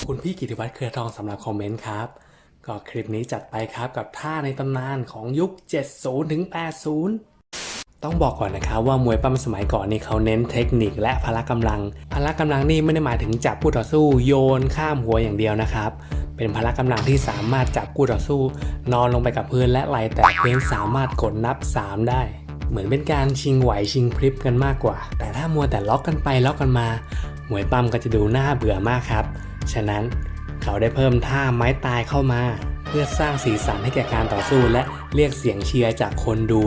อบคุณพี่กิติวัฒน์เครือทองสำหรับคอมเมนต์ครับ ก็คลิปนี้จัดไปครับกับท่าในตำนานของยุค 70ถึง80ต้องบอกก่อนนะครับว่ามวยปั้มสมัยก่อนนี่เขาเน้นเทคนิคและพละกำลัง พละกำลังนี่ไม่ได้หมายถึงจับคู่ต่อสู้โยนข้ามหัวอย่างเดียวนะครับ เป็นพละกำลังที่สามารถจับคู่ต่อสู้ นอนลงไปกับพื้นและไหลแตกพื้นสามารถกดนับ 3 ได้ เหมือนเป็นการชิงไหวชิงพริบกันมากกว่า แต่ถ้ามัวแต่ล็อกกันไปล็อกกันมา มวยปั้มก็จะดูน่าเบื่อมากครับ ฉะนั้นเขาได้เพิ่มท่าไม้ตายเข้ามา เพื่อสร้างสีสันให้แก่การต่อสู้และเรียกเสียงเชียร์จากคนดู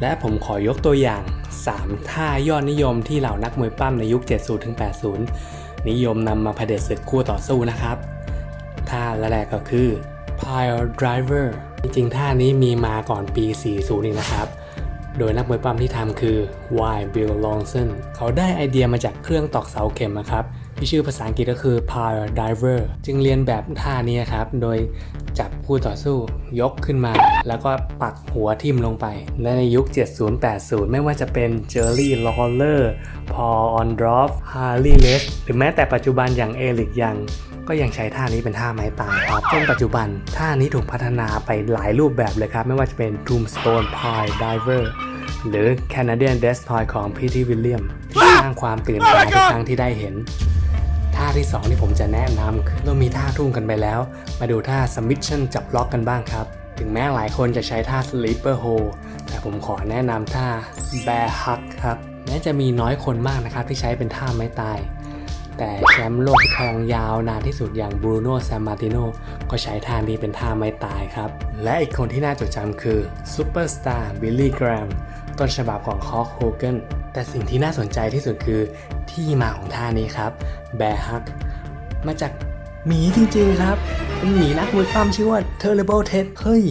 และผมขอยกตัวอย่าง 3 ท่ายอดนิยมที่เหล่านักมวยปั้มในยุค 70-80 นิยมนำมาเผด็จศึกคู่ต่อสู้นะครับ ท่าแรกก็คือ Pile Driver จริงๆ ท่านี้มีมาก่อนปี 40นี่นะครับ โดยนักมวยปั้มที่ทำคือ Y Bill Lawson เขาได้ไอเดียมาจากเครื่องตอกเสาเข็มนะครับ ที่ชื่อภาษาอังกฤษก็คือ Pile Diver จึงเรียนแบบท่านี้ครับ โดยจับคู่ต่อสู้ยกขึ้นมา แล้วก็ปักหัวทิ่มลงไป และในยุค 70-80 ไม่ว่าจะเป็น Jerry Lawler Paul Ondorf Harley Les หรือแม้แต่ปัจจุบันอย่างเอลิกยังก็ยังใช้ท่านี้เป็นท่าไม้ตายครับจนปัจจุบันท่านี้ถูกพัฒนาไปหลายรูปแบบเลยครับ ไม่ว่าจะเป็น Tombstone Pile Diver หรือ Canadian Destroy ของ Petey William สร้างความตื่นตาทุกครั้งที่ได้เห็น ท่าที่ 2 ที่ผมจะแนะนำคือเรามีท่าทุ่งกันไปแล้ว มาดูท่า submission จับล็อกกันบ้างครับ ถึงแม้หลายคนจะใช้ท่า sleeper hold แต่ผมขอแนะนำท่า bear hug ครับแม้จะมีน้อยคนมากนะครับที่ใช้เป็นท่าไม้ตาย แต่แชมป์โลกที่ครองยาวนานที่สุดอย่างบรูโน่แซมมาติโนก็ใช้ท่านี้เป็นท่าไม้ตายครับ และอีกคนที่น่าจดจำคือซูเปอร์สตาร์บิลลี่แกรมต้นฉบับของฮอ k โฮเกน แต่สิ่งที่น่าสนใจที่สุดคือที่มาของท่านี้ครับแบร์ฮักมาจากหมีจริงๆครับเป็นหมีนักมวยปั้มชื่อว่า Terrible Ted เฮ้ย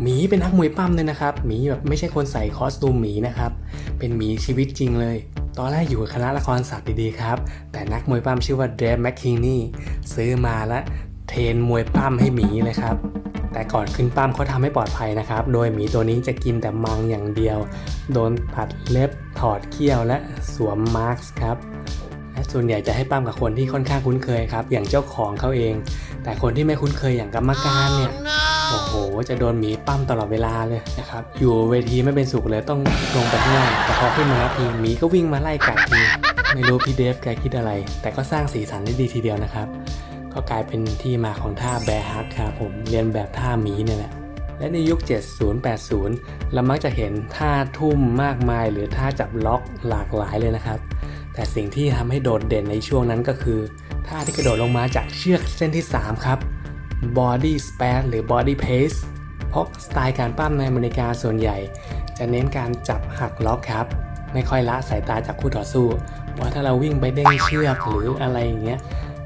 หมีเป็นนักมวยปั้มเลยนะครับหมีแบบไม่ใช่คนใส่คอสตูมหมีนะครับ เป็นหมีชีวิตจริงเลย ตอนแรกอยู่กับคณะละครสัตว์ดีๆครับ แต่นักมวยปั้มชื่อว่าเดฟแมคคิงนี่ซื้อมาและเทรนมวยปั้มให้หมีเลยครับ แต่ก่อนขึ้นปั้มเขาทำให้ปลอดภัยนะครับ โดยหมีตัวนี้จะกินแต่มังอย่างเดียว โดนตัดเล็บถอดเขี้ยวและสวมมาร์กครับและส่วนใหญ่จะให้ปั้มกับคนที่ค่อนข้างคุ้นเคยครับ อย่างเจ้าของเขาเอง แต่คนที่ไม่คุ้นเคยอย่างกรรมการเนี่ยโอ้โห จะโดนหมีปั้มตลอดเวลาเลยนะครับ อยู่เวทีไม่เป็นสุขเลยต้องลงไปข้างล่างแต่พอขึ้นมาแล้วทีหมีก็วิ่งมาไล่กัดทีไม่รู้พี่เดฟแกคิดอะไร แต่ก็สร้างสีสันได้ดีทีเดียวนะครับ ก็กลายเป็นที่มาของท่าแบฮักครับผมเรียนแบบท่าหมีเนี่ยแหละและในยุค 70-80 เรามักจะเห็นท่าทุ่มมากมาย หรือท่าจับล็อกหลากหลายเลยนะครับ แต่สิ่งที่ทำให้โดดเด่นในช่วงนั้นก็คือ ท่าที่กระโดดลงมาจากเชือกเส้นที่ 3 ครับ body span หรือ body pace เพราะสไตล์การปั้มในอเมริกาส่วนใหญ่ จะเน้นการจับหักล็อกครับ ไม่ค่อยละสายตาจากคู่ต่อสู้เพราถ้าเราวิ่งไปเด้งเชือกหรืออะไรอย่างเงี้ย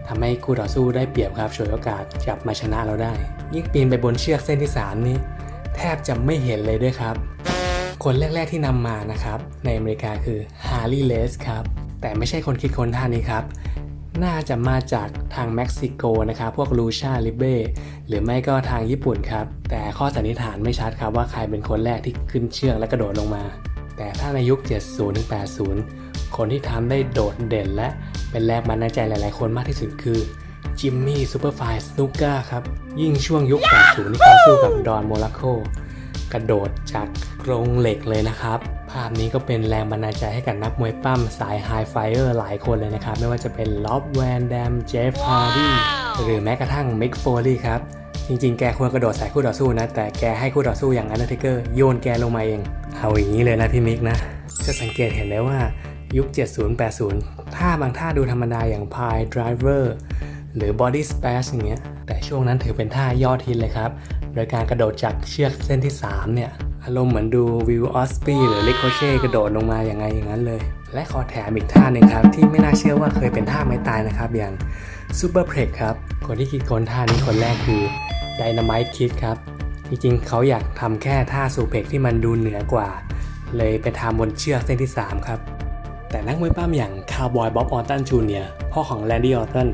ทำให้คู่ต่อสู้ได้เปรียบครับฉวยโอกาสจับมาชนะเราได้ ยิ่งปีนไปบนเชือกเส้นที่ 3 นี่แทบจะไม่เห็นเลยด้วยครับ คนแรก ๆที่นำมานะครับในอเมริกาคือฮาร์ e y เลสครับ แต่ไม่ใช่คนคิดค้นท่านี้ครับ น่าจะมาจากทางเม็กซิโกนะครับ พวกลูชาลิเบ้หรือไม่ก็ทางญี่ปุ่นครับ แต่ข้อสันนิษฐานไม่ชัดครับว่าใครเป็นคนแรกที่ขึ้นเชือกและกระโดดลงมา แต่ถ้าในยุค 70-80 คนที่ทำได้โดดเด่นและเป็นแรงบันดาลใจหลาย ๆ คนมากที่สุดคือจิมมี่ซูเปอร์ไฟสนุกเกอร์ครับ ยิ่งช่วงยุค 80 ที่เขาสู้กับดอนโมลาโคกระโดดจากกรงเหล็กเลยนะครับ ภาพนี้ก็เป็นแรงบันดาลใจให้กับนักมวยปั้มสายไฮไฟเออร์หลายคนเลยนะครับ ไม่ว่าจะเป็นล็อบแวนแดมเจฟฮาร์ดี้หรือแม้กระทั่งมิกโฟลีครับ จริงๆ แกควรกระโดดใส่คู่ต่อสู้นะ แต่แกให้คู่ต่อสู้อย่างอันเดอร์เทเกอร์โยนแกลงมาเอง เอาอย่างนี้เลยนะพี่มิกนะ จะสังเกตเห็นได้ว่า ยุค 70-80 ท่าบางท่าดูธรรมดาอย่าง Pile Driver หรือ Body Splash อย่างเงี้ย แต่ช่วงนั้นถือเป็นท่ายอดฮิตเลยครับ โดยการกระโดดจากเชือกเส้นที่ 3 เนี่ย อารมณ์เหมือนดูวิวออสปีหรือลิโคเช่กระโดดลงมาอย่างไงอย่างนั้นเลย และขอแถมอีกท่าหนึ่งครับ ที่ไม่น่าเชื่อว่าเคยเป็นท่าไม้ตายนะครับ อย่าง Super p r e x ครับ คนที่คิดค้นท่านี้คนแรกคือ Dynamite Kid ครับ จริงๆ เขาอยากทำแค่ท่าซูเพกที่มันดูเหนือกว่า เลยไปทำบนเชือกเส้นที่ 3 ครับ แต่นักมวยปั้มอย่างคาวบอยบ๊อบออตตันจูเนียพ่อของแลนดี้ออตตัน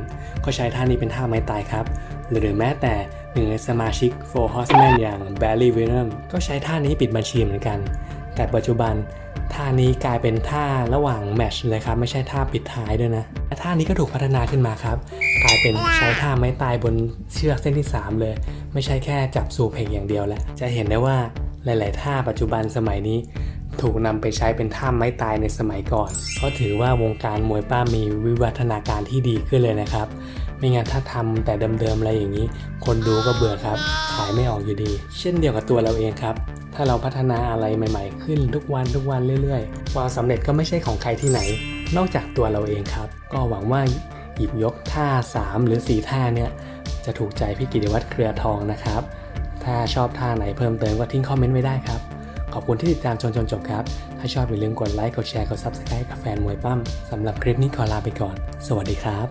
ก็ใช้ท่านี้เป็นท่าไม้ตายครับ หรือแม้แต่หนึ่งในสมาชิก Four Horsemen อย่าง Barry Windham ก็ใช้ท่านี้ปิดบัญชีเหมือนกัน แต่ปัจจุบันท่านี้กลายเป็นท่าระหว่างแมชเลยครับ ไม่ใช่ท่าปิดท้ายด้วยนะและท่านี้ก็ถูกพัฒนาขึ้นมาครับ กลายเป็นใช้ท่าไม้ตายบนเชือกเส้นที่ 3 เลย ไม่ใช่แค่จับสูบเพลงอย่างเดียวแล้วจะเห็นได้ว่าหลาย ๆ ท่าปัจจุบันสมัยนี้ ถูกนำไปใช้เป็นท่าไม้ตายในสมัยก่อน ก็ถือว่าวงการมวยป้ามีวิวัฒนาการที่ดีขึ้นเลยนะครับ ไม่งั้นถ้าทำแต่เดิมๆอะไรอย่างนี้ คนดูก็เบื่อครับ ขายไม่ออกอยู่ดี เช่นเดียวกับตัวเราเองครับ ถ้าเราพัฒนาอะไรใหม่ ๆ ขึ้นทุกวันทุกวันเรื่อยๆ ความสำเร็จก็ไม่ใช่ของใครที่ไหน นอกจากตัวเราเองครับ ก็หวังว่าหยิบยกท่า 3 หรือ 4 ท่าเนี่ยจะถูกใจพี่กิติวัตรเครือทองนะครับ ถ้าชอบท่าไหนเพิ่มเติมก็ทิ้งคอมเมนต์ไว้ได้ครับ ขอบคุณที่ติดตามจนจนจบครับ ถ้าชอบอย่าลืมกดไลค์ กดแชร์ กด Subscribe กับแฟนมวยปั้มสำหรับคลิปนี้ขอลาไปก่อน สวัสดีครับ